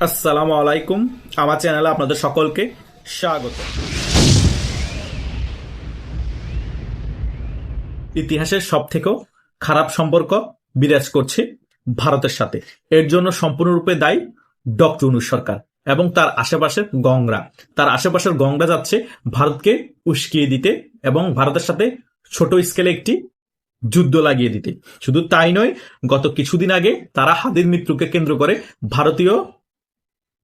আসসালামু আলাইকুম। আমার চ্যানেলে আপনাদের সকলকে স্বাগত। ইতিহাসের সব থেকেও খারাপ সম্পর্ক বিরাজ করছে ভারতের সাথে। এর জন্য সম্পূর্ণরূপে দায়ী ডক্টর ইউনূস সরকার এবং তার আশেপাশের গংরা তার আশেপাশের গংরা যাচ্ছে ভারতকে উস্কিয়ে দিতে এবং ভারতের সাথে ছোট স্কেলে একটি যুদ্ধ লাগিয়ে দিতে। শুধু তাই নয়, গত কিছুদিন আগে তারা হাদির মৃত্যুকে কেন্দ্র করে ভারতীয়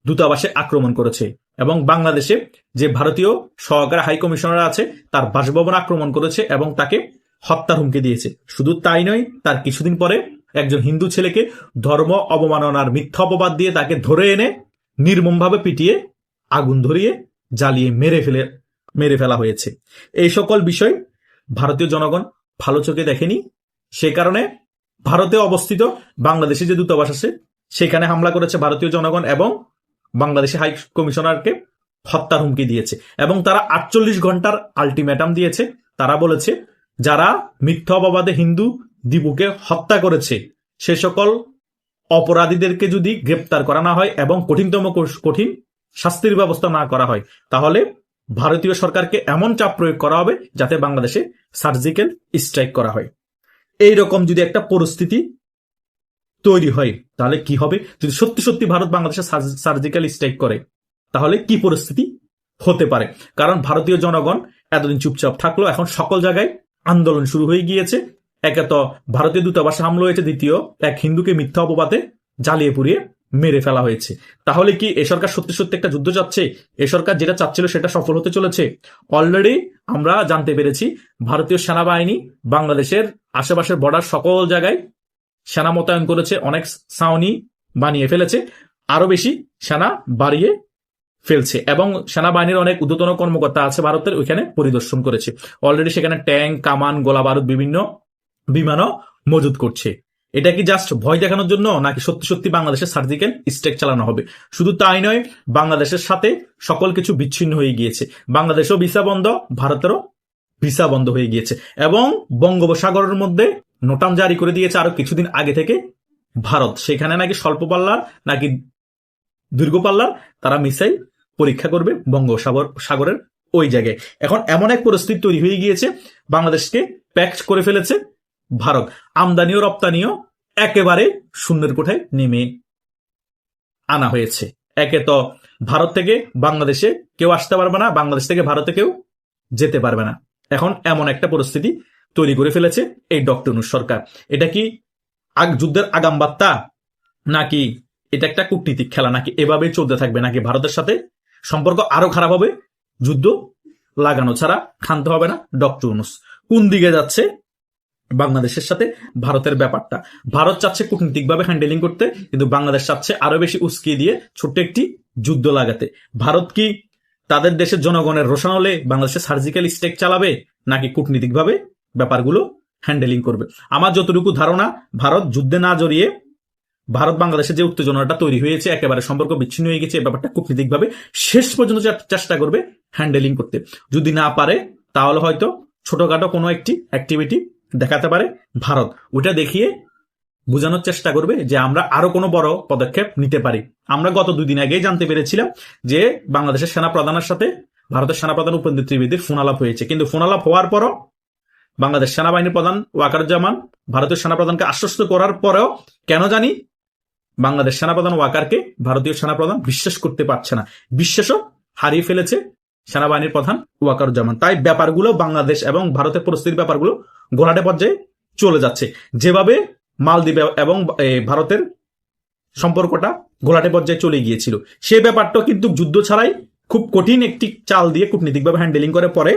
দূতাবাসে আক্রমণ করেছে এবং বাংলাদেশে যে ভারতীয় সহকারী হাইকমিশনার আছে, তার বাসভবন আক্রমণ করেছে এবং তাকে হত্যার হুমকি দিয়েছে। শুধু তাই নয়, তার কিছুদিন পরে একজন হিন্দু ছেলেকে ধর্ম অবমাননার মিথ্যা অপবাদ দিয়ে তাকে ধরে এনে নির্মমভাবে পিটিয়ে আগুন ধরিয়ে জ্বালিয়ে মেরে ফেলে, মেরে ফেলা হয়েছে। এই সকল বিষয় ভারতীয় জনগণ ভালো চোখে দেখেনি। সে কারণে ভারতে অবস্থিত বাংলাদেশে যে দূতাবাস আছে, সেখানে হামলা করেছে ভারতীয় জনগণ এবং বাংলাদেশে হাই কমিশনারকে হত্যার হুমকি দিয়েছে এবং তারা আটচল্লিশ ঘণ্টার আলটিমেটাম দিয়েছে। তারা বলেছে, যারা মিথ্যা অপবাদে হিন্দু দিবুকে হত্যা করেছে, সে সকল অপরাধীদেরকে যদি গ্রেপ্তার করা না হয় এবং কঠিনতম কঠিন শাস্তির ব্যবস্থা না করা হয়, তাহলে ভারতীয় সরকারকে এমন চাপ প্রয়োগ করা হবে যাতে বাংলাদেশে সার্জিক্যাল স্ট্রাইক করা হয়। এই রকম যদি একটা পরিস্থিতি তৈরি হয়, তাহলে কি হবে? যদি সত্যি সত্যি ভারত বাংলাদেশে সার্জিক্যাল স্ট্রাইক করে, তাহলে কি পরিস্থিতি হতে পারে? কারণ ভারতীয় জনগণ এতদিন চুপচাপ থাকল, এখন সকল জায়গায় আন্দোলন শুরু হয়ে গিয়েছে। একে তো ভারতীয় দূতাবাসে হামলা হয়েছে, দ্বিতীয় এক হিন্দুকে মিথ্যা অপবাদে জ্বালিয়ে পুড়িয়ে মেরে ফেলা হয়েছে। তাহলে কি এ সরকার সত্যি সত্যি একটা যুদ্ধ চাচ্ছে এ সরকার যেটা চাচ্ছিল সেটা সফল হতে চলেছে? অলরেডি আমরা জানতে পেরেছি, ভারতীয় সেনাবাহিনী বাংলাদেশের আশেপাশের বর্ডার সকল জায়গায় সেনা মোতায়েন করেছে, অনেক সাউনি বানিয়ে ফেলেছে আরও বেশি সেনা বাড়িয়ে ফেলছে। এবং সেনাবাহিনীর অনেক ঊর্ধ্বতন কর্মকর্তা আছে ভারতের, ওইখানে পরিদর্শন করেছে। অলরেডি সেখানে ট্যাঙ্ক, কামান, গোলা বারুদ বিভিন্ন বিমানও মজুদ করছে। এটা কি জাস্ট ভয় দেখানোর জন্য, নাকি সত্যি সত্যি বাংলাদেশের সার্জিক্যাল স্ট্রাইক চালানো হবে? শুধু তাই নয়, বাংলাদেশের সাথে সকল কিছু বিচ্ছিন্ন হয়ে গিয়েছে। বাংলাদেশও ভিসা বন্ধ, ভারতেরও ভিসা বন্ধ হয়ে গিয়েছে। এবং বঙ্গোপসাগরের মধ্যে নোটাম জারি করে দিয়েছে আরও কিছুদিন আগে থেকে ভারত। সেখানে নাকি স্বল্প পাল্লার, নাকি দীর্ঘ পাল্লার, তারা মিসাইল পরীক্ষা করবে বঙ্গোপসাগর, সাগরের ওই জায়গায়। এখন এমন এক পরিস্থিতি তৈরি হয়ে গিয়েছে, বাংলাদেশকে প্যাক করে ফেলেছে ভারত। আমদানি ও রপ্তানিও একেবারে শূন্যের কোঠায় নেমে আনা হয়েছে। একে তো ভারত থেকে বাংলাদেশে কেউ আসতে পারবে না, বাংলাদেশ থেকে ভারতে কেউ যেতে পারবে না। এখন এমন একটা পরিস্থিতি তৈরি করে ফেলেছে এই ডক্টর সরকার। এটা কি আগ যুদ্ধের আগাম বার্তা? নাকি এটা একটা কূটনীতিক খেলা? নাকি এভাবে চলতে থাকবে? নাকি ভারতের সাথে সম্পর্ক আরও খারাপ হবে? যুদ্ধ লাগানো ছাড়া খানতে হবে না ডক্টর ইউনুস কোন দিকে যাচ্ছে বাংলাদেশের সাথে ভারতের ব্যাপারটা? ভারত চাচ্ছে কূটনীতিকভাবে হ্যান্ডেলিং করতে, কিন্তু বাংলাদেশ চাচ্ছে আরও বেশি উস্কিয়ে দিয়ে ছোট্ট একটি যুদ্ধ লাগাতে। ভারত কি তাদের দেশের জনগণের রোশন হলে বাংলাদেশে সার্জিক্যাল স্ট্রাইক চালাবে? নাকি কূটনীতিকভাবে ব্যাপারগুলো হ্যান্ডেলিং করবে। আমার যতটুকু ধারণা, ভারত যুদ্ধে না জড়িয়ে ভারত বাংলাদেশে যে উত্তেজনাটা তৈরি হয়েছে, একেবারে সম্পর্ক বিচ্ছিন্ন হয়ে গেছে ব্যাপারটা কূটনীতিকভাবে শেষ পর্যন্ত চেষ্টা করবে হ্যান্ডেলিং করতে। যদি না পারে, তাহলে হয়তো ছোটখাটো কোনো একটি অ্যাক্টিভিটি দেখাতে পারে ভারত। ওটা দেখিয়ে বোঝানোর চেষ্টা করবে যে আমরা আরও কোনো বড় পদক্ষেপ নিতে পারি। আমরা গত দুই দিন আগেই জানতে পেরেছিলাম যে বাংলাদেশের সেনা প্রধানের সাথে ভারতের সেনাপ্রধান উপেন্দ্র ত্রিবেদীর ফোনালাপ হয়েছে। কিন্তু ফোনালাপ হওয়ার পরও বাংলাদেশ সেনাবাহিনীর প্রধান ওয়াকারুজ্জামান ভারতীয় সেনাপ্রধানকে আশ্বস্ত করার পরেও কেন জানি বাংলাদেশ সেনাপ্রধান ওয়াকারকে ভারতীয় সেনাপ্রধান বিশ্বাস করতে পারছে না। বিশ্বাসও হারিয়ে ফেলেছে সেনাবাহিনীর প্রধান ওয়াকারুজ্জামান। তাই ব্যাপারগুলো বাংলাদেশ এবং ভারতের পরিস্থিতির ব্যাপারগুলো গোলাটে পর্যায়ে চলে যাচ্ছে। যেভাবে মালদ্বীপ এবং ভারতের সম্পর্কটা গোলাটে পর্যায়ে চলে গিয়েছিল। সে ব্যাপারটা কিন্তু যুদ্ধ ছাড়াই খুব কঠিন একটি চাল দিয়ে কূটনীতিকভাবে হ্যান্ডেলিং করে। পরে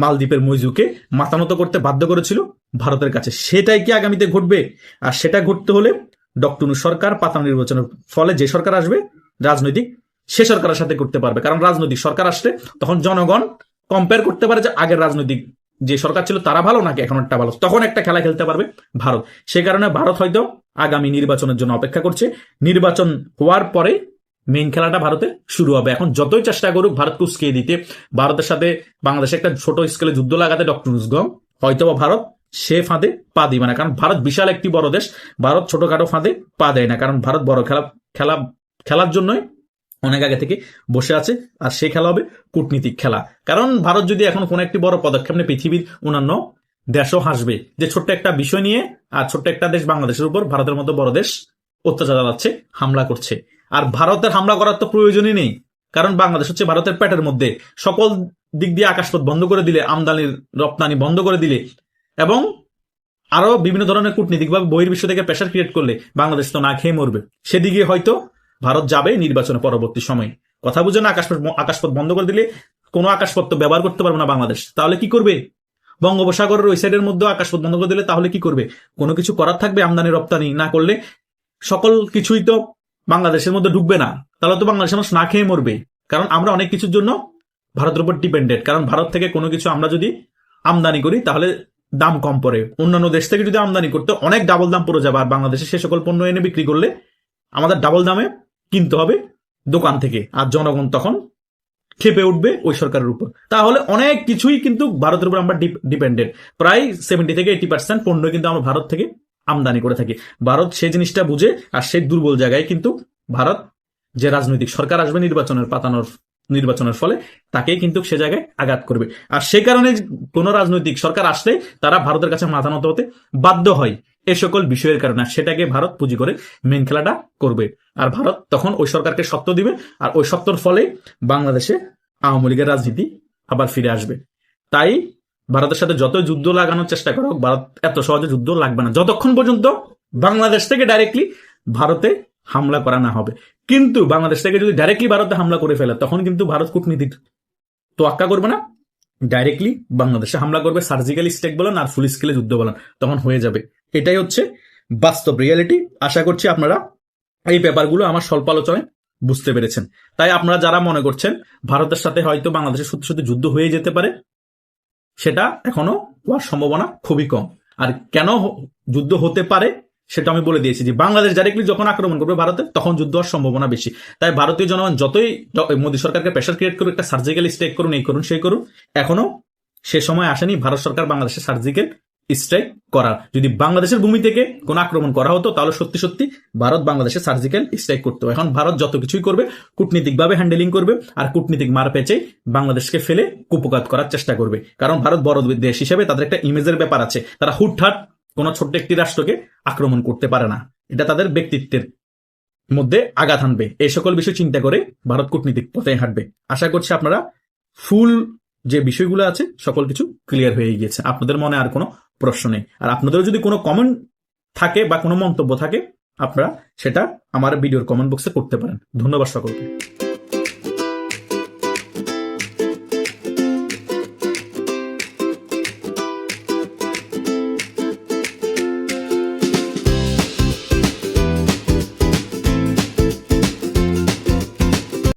মালদ্বীপের মইজুকে মাতানত করতে বাধ্য করেছিল। ভারতের কাছে সেটাই কি আগামীতে ঘটবে? আর সেটা ঘটতে হলে ডক্টর নূর সরকার পাতানো নির্বাচনের ফলে যে সরকার আসবে, রাজনৈতিক, সে সরকারের সাথে করতে পারবে। কারণ রাজনৈতিক সরকার আসলে তখন জনগণ কম্পেয়ার করতে পারে যে আগের রাজনৈতিক যে সরকার ছিল তারা ভালো নাকি এখন একটা ভালো। তখন একটা খেলা খেলতে পারবে ভারত। সে কারণে ভারত হয়তো আগামী নির্বাচনের জন্য অপেক্ষা করছে। নির্বাচন হওয়ার পরে মেইন খেলাটা ভারতে শুরু হবে। এখন যতই চেষ্টা করুক ভারতকে উস্কিয়ে দিতে। ভারতের সাথে বাংলাদেশে একটা ছোট স্কেলে যুদ্ধ লাগাতে ডক্টর উসগম হয়তো ভারত সে ফাঁদে পা দিবে না। কারণ ভারত বিশাল একটি বড় দেশ। ভারত ছোটখাটো ফাঁদে পা দেয় না। কারণ ভারত বড় খেলা খেলা, খেলার জন্যই অনেক আগে থেকে বসে আছে। আর সে খেলা হবে কূটনীতিক খেলা। কারণ ভারত যদি এখন কোনো একটি বড় পদক্ষেপ নেয়, পৃথিবীর অন্যান্য দেশও হাসবে। যে ছোট্ট একটা বিষয় নিয়ে আর ছোট্ট একটা দেশ বাংলাদেশের উপর ভারতের মতো বড় দেশ অত্যাচার চালাচ্ছে, হামলা করছে। আর ভারতের হামলা করার তো প্রয়োজনই নেই। কারণ বাংলাদেশ হচ্ছে ভারতের পেটের মধ্যে। সকল দিক দিয়ে আকাশপথ বন্ধ করে দিলে, আমদানির রপ্তানি বন্ধ করে দিলে, এবং আরও বিভিন্ন ধরনের কূটনীতিক বা বহির্বিশ্ব থেকে প্রেশার ক্রিয়েট করলে বাংলাদেশ তো না খেয়ে মরবে। সেদিকে হয়তো ভারত যাবে নির্বাচনে পরবর্তী সময়ে। কথা বুঝে না, আকাশপথ আকাশপথ বন্ধ করে দিলে কোনো আকাশপথ তো ব্যবহার করতে পারবে না বাংলাদেশ। তাহলে কি করবে? বঙ্গোপসাগরের ওই সাইডের মধ্যে আকাশপথ বন্ধ করে দিলে তাহলে কি করবে? কোনো কিছু করার থাকবে আমদানি রপ্তানি না করলে? সকল কিছুই তো বাংলাদেশের মধ্যে ঢুকবে না, তাহলে তো বাংলাদেশের মানুষ না খেয়ে মরবে কারণ আমরা অনেক কিছুর জন্য ভারতের উপর ডিপেন্ডেন্ট কারণ ভারত থেকে কোনো কিছু আমরা যদি আমদানি করি, তাহলে দাম কম পড়ে। অন্যান্য দেশ থেকে যদি আমদানি করতে অনেক ডাবল দাম পড়ে যাবে, আর বাংলাদেশে সে সকল পণ্য এনে বিক্রি করলে আমাদের ডাবল দামে কিনতে হবে দোকান থেকে, আর জনগণ তখন খেপে উঠবে ওই সরকারের উপর। তাহলে অনেক কিছুই কিন্তু ভারতের উপর আমরা ডিপেন্ডেন্ট প্রায় সেভেন্টি থেকে এইটি পার্সেন্ট পণ্য কিন্তু আমরা ভারত থেকে আমদানি করে থাকি। ভারত সেই জিনিসটা বুঝে আর সেই দুর্বল জায়গায় কিন্তু ভারত যে রাজনৈতিক সরকার আসবে নির্বাচনের পাতানোর নির্বাচনের ফলে, তাকেই কিন্তু সে জায়গায় আঘাত করবে। আর সে কারণে কোন রাজনৈতিক সরকার আসলে তারা ভারতের কাছে মাথা নত হতে বাধ্য হয় এ সকল বিষয়ের কারণে। সেটাকে ভারত পুঁজি করে মেন খেলাটা করবে। আর ভারত তখন ওই সরকারকে সত্য দিবে আর ওই সত্যর ফলে বাংলাদেশে আওয়ামী লীগের রাজনীতি আবার ফিরে আসবে। তাই ভারতের সাথে যত যুদ্ধ লাগানোর চেষ্টা করো ভারত এত সহজে যুদ্ধ লাগবে না। যতক্ষণ পর্যন্ত বাংলাদেশ থেকে ডাইরেক্টলি ভারতে হামলা করা না হবে। কিন্তু বাংলাদেশ থেকে যদি ডাইরেক্টলি ভারতে হামলা করে ফেলে, তখন কিন্তু ভারত কূটনীতির তোয়াক্কা করবে না। ডাইরেক্টলি বাংলাদেশে হামলা করবে সার্জিক্যাল স্টেক বলেন আর ফুল স্কেলে যুদ্ধ বলেন, তখন হয়ে যাবে। এটাই হচ্ছে বাস্তব রিয়ালিটি আশা করছি আপনারা এই ব্যাপারগুলো আমার স্বল্প আলোচনায় বুঝতে পেরেছেন। তাই আপনারা যারা মনে করছেন, ভারতের সাথে হয়তো বাংলাদেশের সত্যি সত্যি যুদ্ধ হয়ে যেতে পারে সেটা এখনও হওয়ার সম্ভাবনা খুবই কম। আর কেন যুদ্ধ হতে পারে সেটা আমি বলে দিয়েছি যে বাংলাদেশ ডাইরেক্টলি যখন আক্রমণ করবে ভারতের, তখন যুদ্ধ হওয়ার সম্ভাবনা বেশি। তাই ভারতীয় জনগণ যতই মোদী সরকারকে প্রেশার ক্রিয়েট করুক, একটা সার্জিক্যাল স্ট্রাইক করুন, এই করুন, সেই করুন এখনও সে সময় আসেনি, ভারত সরকার বাংলাদেশে সার্জিক্যাল স্ট্রাইক করার। যদি বাংলাদেশের ভূমি থেকে কোন আক্রমণ করা হতো, তাহলে সত্যি সত্যি ভারত বাংলাদেশে সার্জিক্যাল স্ট্রাইক করতো। এখন ভারত যত কিছুই করবে, কূটনীতিকভাবে হ্যান্ডেলিং করবে, আর কূটনীতিক মার পেঁচে বাংলাদেশকে ফেলে কুপকাত করার চেষ্টা করবে। কারণ ভারত বড় দেশ হিসেবে তাদের একটা ইমেজের ব্যাপার আছে। তারা হুটহাট কোন ছোট্ট একটি রাষ্ট্রকে আক্রমণ করতে পারে না। এটা তাদের ব্যক্তিত্বের মধ্যে আঘাত আনবে এই সকল বিষয় চিন্তা করে ভারত কূটনীতিক পথে হাঁটবে। আশা করছি আপনারা ফুল যে বিষয়গুলো আছে, সকল কিছু ক্লিয়ার হয়ে গিয়েছে। আপনাদের মনে আর কোনো প্রশ্ন নেই। আর আপনাদেরও যদি কোনো কমেন্ট থাকে বা কোনো মন্তব্য থাকে, আপনারা সেটা আমার ভিডিওর কমেন্ট বক্সে করতে পারেন। ধন্যবাদ সকলকে।